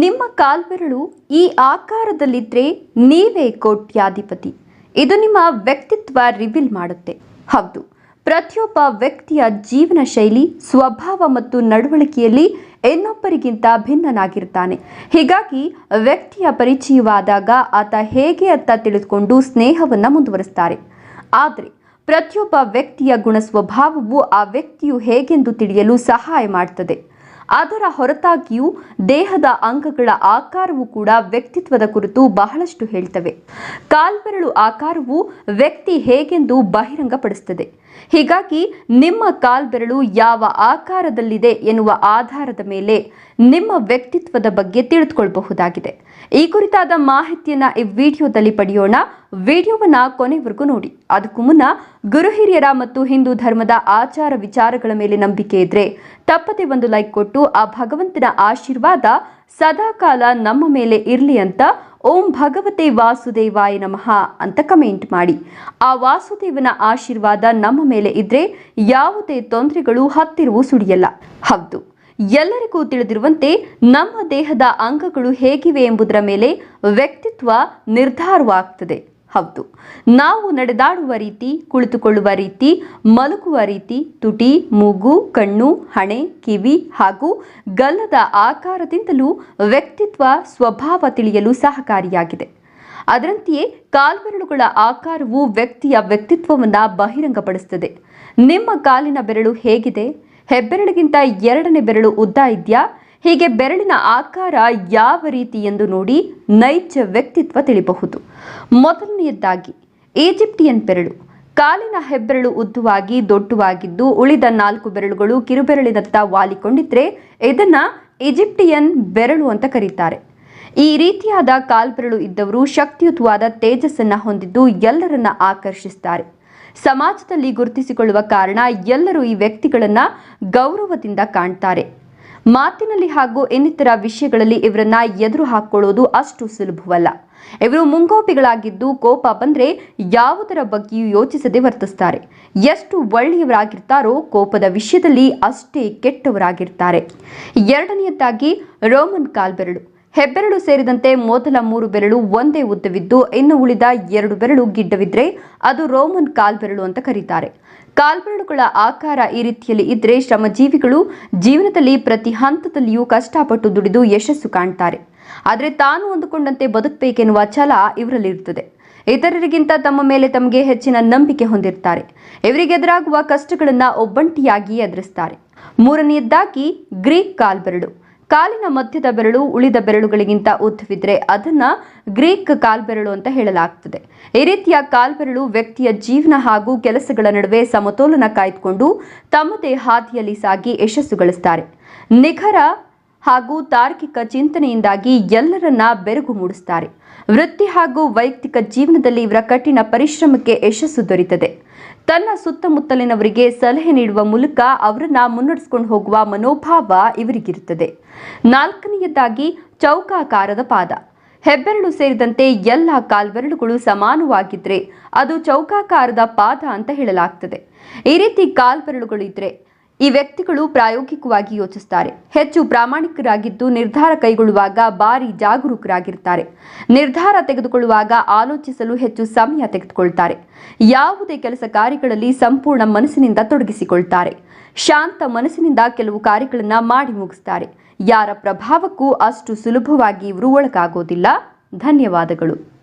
ನಿಮ್ಮ ಕಾಲ್ಬೆರಳು ಈ ಆಕಾರದಲ್ಲಿದ್ರೆ ನೀವೇ ಕೋಟ್ಯಾಧಿಪತಿ. ಇದು ನಿಮ್ಮ ವ್ಯಕ್ತಿತ್ವ ರಿವೀಲ್ ಮಾಡುತ್ತೆ. ಹೌದು, ಪ್ರತಿಯೊಬ್ಬ ವ್ಯಕ್ತಿಯ ಜೀವನ ಶೈಲಿ, ಸ್ವಭಾವ ಮತ್ತು ನಡವಳಿಕೆಯಲ್ಲಿ ಇನ್ನೊಬ್ಬರಿಗಿಂತ ಭಿನ್ನನಾಗಿರ್ತಾನೆ. ಹೀಗಾಗಿ ವ್ಯಕ್ತಿಯ ಪರಿಚಯವಾದಾಗ ಆತ ಹೇಗೆ ಅಂತ ತಿಳಿದುಕೊಂಡು ಸ್ನೇಹವನ್ನು ಮುಂದುವರಿಸ್ತಾರೆ. ಆದರೆ, ಪ್ರತಿಯೊಬ್ಬ ವ್ಯಕ್ತಿಯ ಗುಣ ಸ್ವಭಾವವು ಆ ವ್ಯಕ್ತಿಯು ಹೇಗೆಂದು ತಿಳಿಯಲು ಸಹಾಯ ಮಾಡುತ್ತದೆ ಅದರ ಹೊರತಾಗಿಯೂ ದೇಹದ ಅಂಗಗಳ ಆಕಾರವು ಕೂಡ ವ್ಯಕ್ತಿತ್ವದ ಕುರಿತು ಬಹಳಷ್ಟು ಹೇಳ್ತವೆ. ಕಾಲ್ಬೆರಳು ಆಕಾರವು ವ್ಯಕ್ತಿ ಹೇಗೆಂದು ಬಹಿರಂಗಪಡಿಸುತ್ತದೆ ಹೀಗಾಗಿ ನಿಮ್ಮ ಕಾಲ್ಬೆರಳು ಯಾವ ಆಕಾರದಲ್ಲಿದೆ ಎನ್ನುವ ಆಧಾರದ ಮೇಲೆ ನಿಮ್ಮ ವ್ಯಕ್ತಿತ್ವದ ಬಗ್ಗೆ ತಿಳಿದುಕೊಳ್ಳಬಹುದಾಗಿದೆ ಈ ಕುರಿತಾದ ಮಾಹಿತಿಯನ್ನು ಈ ವಿಡಿಯೋದಲ್ಲಿ ಪಡೆಯೋಣ. ವಿಡಿಯೋವನ್ನ ಕೊನೆವರೆಗೂ ನೋಡಿ. ಅದಕ್ಕೂ ಮುನ್ನ ಗುರು ಹಿರಿಯರ ಮತ್ತು ಹಿಂದೂ ಧರ್ಮದ ಆಚಾರ ವಿಚಾರಗಳ ಮೇಲೆ ನಂಬಿಕೆ ಇದ್ರೆ ತಪ್ಪದೆ ಒಂದು ಲೈಕ್ ಕೊಟ್ಟು ಆ ಭಗವಂತನ ಆಶೀರ್ವಾದ ಸದಾಕಾಲ ನಮ್ಮ ಮೇಲೆ ಇರಲಿ ಅಂತ ಓಂ ಭಗವತೆ ವಾಸುದೇವಾಯ ನಮಃ ಅಂತ ಕಮೆಂಟ್ ಮಾಡಿ. ಆ ವಾಸುದೇವನ ಆಶೀರ್ವಾದ ನಮ್ಮ ಮೇಲೆ ಇದ್ರೆ ಯಾವುದೇ ತೊಂದರೆಗಳು ಹತ್ತಿರವೂ ಸುಡಿಯಲ್ಲ ಹೌದು, ಎಲ್ಲರಿಗೂ ತಿಳಿದಿರುವಂತೆ ನಮ್ಮ ದೇಹದ ಅಂಗಗಳು ಹೇಗಿವೆ ಎಂಬುದರ ಮೇಲೆ ವ್ಯಕ್ತಿತ್ವ ನಿರ್ಧಾರವಾಗ್ತದೆ. ಹೌದು. ನಾವು ನಡೆದಾಡುವ ರೀತಿ, ಕುಳಿತುಕೊಳ್ಳುವ ರೀತಿ, ಮಲಗುವ ರೀತಿ, ತುಟಿ, ಮೂಗು, ಕಣ್ಣು, ಹಣೆ, ಕಿವಿ ಹಾಗೂ ಗಲ್ಲದ ಆಕಾರದಿಂದಲೂ ವ್ಯಕ್ತಿತ್ವ, ಸ್ವಭಾವ ತಿಳಿಯಲು ಸಹಕಾರಿಯಾಗಿದೆ. ಅದರಂತೆಯೇ ಕಾಲ್ಬೆರಳುಗಳ ಆಕಾರವು ವ್ಯಕ್ತಿಯ ವ್ಯಕ್ತಿತ್ವವನ್ನು ಬಹಿರಂಗಪಡಿಸುತ್ತದೆ ನಿಮ್ಮ ಕಾಲಿನ ಬೆರಳು ಹೇಗಿದೆ? ಹೆಬ್ಬೆರಳಿಗಿಂತ ಎರಡನೇ ಬೆರಳು ಉದ್ದ ಇದೆಯಾ? ಹೀಗೆ ಬೆರಳಿನ ಆಕಾರ ಯಾವ ರೀತಿ ಎಂದು ನೋಡಿ ನೈಜ ವ್ಯಕ್ತಿತ್ವ ತಿಳಿಬಹುದು. ಮೊದಲನೆಯದ್ದಾಗಿ ಈಜಿಪ್ಟಿಯನ್ ಬೆರಳು. ಕಾಲಿನ ಹೆಬ್ಬೆರಳು ಉದ್ದವಾಗಿ, ದೊಡ್ಡವಾಗಿದ್ದು, ಉಳಿದ ನಾಲ್ಕು ಬೆರಳುಗಳು ಕಿರುಬೆರಳಿನತ್ತ ವಾಲಿಕೊಂಡಿದ್ರೆ ಇದನ್ನ ಈಜಿಪ್ಟಿಯನ್ ಬೆರಳು ಅಂತ ಕರೀತಾರೆ. ಈ ರೀತಿಯಾದ ಕಾಲ್ಬೆರಳು ಇದ್ದವರು ಶಕ್ತಿಯುತವಾದ ತೇಜಸ್ಸನ್ನ ಹೊಂದಿದ್ದು ಎಲ್ಲರನ್ನ ಆಕರ್ಷಿಸ್ತಾರೆ. ಸಮಾಜದಲ್ಲಿ ಗುರುತಿಸಿಕೊಳ್ಳುವ ಕಾರಣ ಎಲ್ಲರೂ ಈ ವ್ಯಕ್ತಿಗಳನ್ನ ಗೌರವದಿಂದ ಕಾಣ್ತಾರೆ. ಮಾತಿನಲ್ಲಿ ಹಾಗೂ ಇನ್ನಿತರ ವಿಷಯಗಳಲ್ಲಿ ಇವರನ್ನ ಎದುರು ಹಾಕೊಳ್ಳೋದು ಅಷ್ಟು ಸುಲಭವಲ್ಲ. ಇವರು ಮುಂಗೋಪಿಗಳಾಗಿದ್ದು ಕೋಪ ಬಂದ್ರೆ ಯಾವುದರ ಬಗ್ಗೆಯೂ ಯೋಚಿಸದೆ ವರ್ತಿಸ್ತಾರೆ. ಎಷ್ಟು ಒಳ್ಳೆಯವರಾಗಿರ್ತಾರೋ ಕೋಪದ ವಿಷಯದಲ್ಲಿ ಅಷ್ಟೇ ಕೆಟ್ಟವರಾಗಿರ್ತಾರೆ. ಎರಡನೆಯದಾಗಿ ರೋಮನ್ ಕಾಲ್ಬೆರಳು. ಹೆಬ್ಬೆರಳು ಸೇರಿದಂತೆ ಮೊದಲ ಮೂರು ಬೆರಳು ಒಂದೇ ಉದ್ದವಿದ್ದು, ಇನ್ನು ಉಳಿದ ಎರಡು ಬೆರಳು ಗಿಡ್ಡವಿದ್ರೆ ಅದು ರೋಮನ್ ಕಾಲ್ಬೆರಳು ಅಂತ ಕರೀತಾರೆ. ಕಾಲ್ಬೆರಳುಗಳ ಆಕಾರ ಈ ರೀತಿಯಲ್ಲಿ ಇದ್ರೆ ಶ್ರಮಜೀವಿಗಳು ಜೀವನದಲ್ಲಿ ಪ್ರತಿ ಹಂತದಲ್ಲಿಯೂ ಕಷ್ಟಪಟ್ಟು ದುಡಿದು ಯಶಸ್ಸು ಕಾಣ್ತಾರೆ. ಆದರೆ ತಾನು ಹೊಂದಿಕೊಂಡಂತೆ ಬದುಕಬೇಕೆನ್ನುವ ಛಲ ಇವರಲ್ಲಿರುತ್ತದೆ. ಇತರರಿಗಿಂತ ತಮ್ಮ ಮೇಲೆ ತಮಗೆ ಹೆಚ್ಚಿನ ನಂಬಿಕೆ ಹೊಂದಿರ್ತಾರೆ. ಇವರಿಗೆ ಎದುರಾಗುವ ಕಷ್ಟಗಳನ್ನು ಒಬ್ಬಂಟಿಯಾಗಿ ಎದುರಿಸ್ತಾರೆ. ಮೂರನೆಯದ್ದಾಗಿ ಗ್ರೀಕ್ ಕಾಲ್ಬೆರಳು. ಕಾಲಿನ ಮಧ್ಯದ ಬೆರಳು ಉಳಿದ ಬೆರಳುಗಳಿಗಿಂತ ಉದ್ದವಿದ್ರೆ ಅದನ್ನ ಗ್ರೀಕ್ ಕಾಲ್ಬೆರಳು ಅಂತ ಹೇಳಲಾಗ್ತದೆ. ಈ ರೀತಿಯ ಕಾಲ್ಬೆರಳು ವ್ಯಕ್ತಿಯ ಜೀವನ ಹಾಗೂ ಕೆಲಸಗಳ ನಡುವೆ ಸಮತೋಲನ ಕಾಯ್ದುಕೊಂಡು ತಮ್ಮದೇ ಹಾದಿಯಲ್ಲಿ ಸಾಗಿ ಯಶಸ್ಸು ಗಳಿಸ್ತಾರೆ. ನಿಖರ ಹಾಗೂ ತಾರ್ಕಿಕ ಚಿಂತನೆಯಿಂದಾಗಿ ಎಲ್ಲರನ್ನ ಬೆರಗು ಮೂಡಿಸ್ತಾರೆ ವೃತ್ತಿ ಹಾಗೂ ವೈಯಕ್ತಿಕ ಜೀವನದಲ್ಲಿ ಇವರ ಕಠಿಣ ಪರಿಶ್ರಮಕ್ಕೆ ಯಶಸ್ಸು ದೊರೆಯುತ್ತದೆ. ತನ್ನ ಸುತ್ತಮುತ್ತಲಿನವರಿಗೆ ಸಲಹೆ ನೀಡುವ ಮೂಲಕ ಅವರನ್ನ ಮುನ್ನಡೆಸ್ಕೊಂಡು ಹೋಗುವ ಮನೋಭಾವ ಇವರಿಗಿರುತ್ತದೆ. ನಾಲ್ಕನೆಯದಾಗಿ ಚೌಕಾಕಾರದ ಪಾದ. ಹೆಬ್ಬೆರಳು ಸೇರಿದಂತೆ ಎಲ್ಲ ಕಾಲ್ಬೆರಳುಗಳು ಸಮಾನವಾಗಿದ್ರೆ ಅದು ಚೌಕಾಕಾರದ ಪಾದ ಅಂತ ಹೇಳಲಾಗ್ತದೆ. ಈ ರೀತಿ ಕಾಲ್ಬೆರಳುಗಳು ಇದ್ರೆ ಈ ವ್ಯಕ್ತಿಗಳು ಪ್ರಾಯೋಗಿಕವಾಗಿ ಯೋಚಿಸುತ್ತಾರೆ ಹೆಚ್ಚು ಪ್ರಾಮಾಣಿಕರಾಗಿದ್ದು ನಿರ್ಧಾರ ಕೈಗೊಳ್ಳುವಾಗ ಭಾರಿ ಜಾಗರೂಕರಾಗಿರ್ತಾರೆ. ನಿರ್ಧಾರ ತೆಗೆದುಕೊಳ್ಳುವಾಗ ಆಲೋಚಿಸಲು ಹೆಚ್ಚು ಸಮಯ ತೆಗೆದುಕೊಳ್ತಾರೆ. ಯಾವುದೇ ಕೆಲಸ ಕಾರ್ಯಗಳಲ್ಲಿ ಸಂಪೂರ್ಣ ಮನಸ್ಸಿನಿಂದ ತೊಡಗಿಸಿಕೊಳ್ತಾರೆ. ಶಾಂತ ಮನಸ್ಸಿನಿಂದ ಕೆಲವು ಕಾರ್ಯಗಳನ್ನು ಮಾಡಿ ಮುಗಿಸ್ತಾರೆ. ಯಾರ ಪ್ರಭಾವಕ್ಕೂ ಅಷ್ಟು ಸುಲಭವಾಗಿ ಇವರು ಒಳಗಾಗೋದಿಲ್ಲ. ಧನ್ಯವಾದಗಳು.